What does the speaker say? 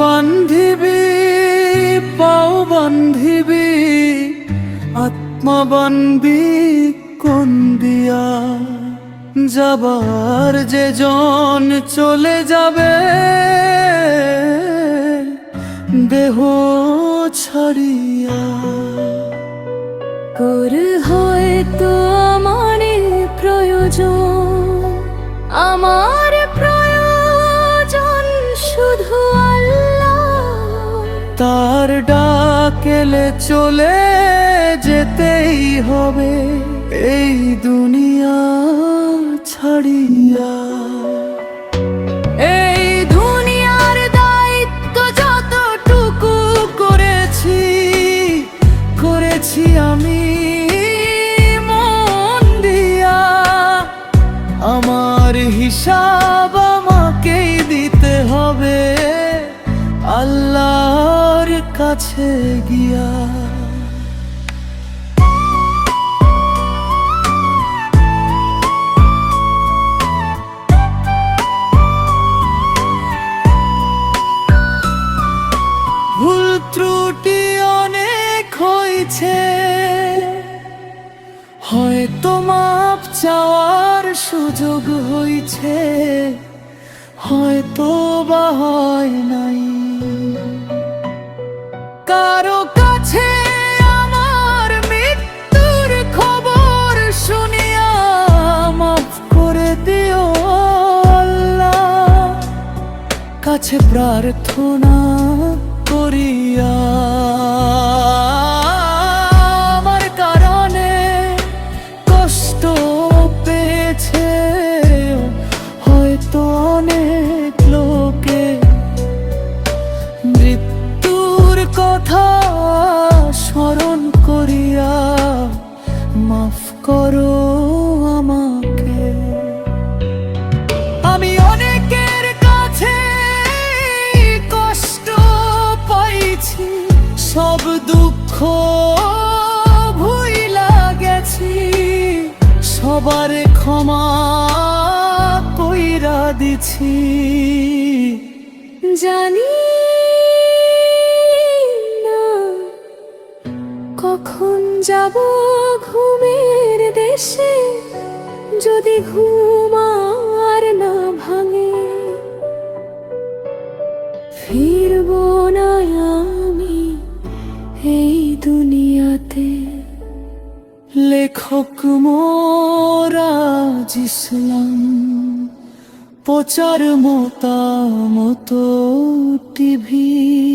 বান্ধিবি, পাও বান্ধিবি আত্মা বানবি কোন দিয়া? যাবার যে জন চলে যাবে, দেহ ছাড়িয়া। তোর হয়তো তার ডাকেলে চলে যেতেই হবে। এই দুনিয়া ছাড়িয়া। এই দুনিয়ার দায়িত্ব যতটুকু করেছি করেছি আমি মন দিয়া। আমার হিসাব আমাকেই দিতে হবে। আল্লাহর কাছে গিয়া। ভুল ত্রুটি অনেক হয়েছে হয়তো মাপ চাওয়ার সুযোগ হয়েছে হয়তো বা হয় নাই। কারও কাছে আমার মৃত্যুর খবর শুনিয়া মাফ করে দিও আল্লাহ। কাছে প্রার্থনা করিয়া আমার কারণে কষ্ট পেয়েছে। হয়তো অনেক করো আমাকে। আমি অনেকের কাছে কষ্ট পাইছি, সব দুঃখ ভুইলা গেছি, সবার ক্ষমা কইরা দিছি। জানি কখন যাব ঘুমের দেশে যদি ঘুম আর না ভাঙে, ফিরব না আমি এই দুনিয়াতে। লেখক মোরাজ প্রচার মতামত টিভি।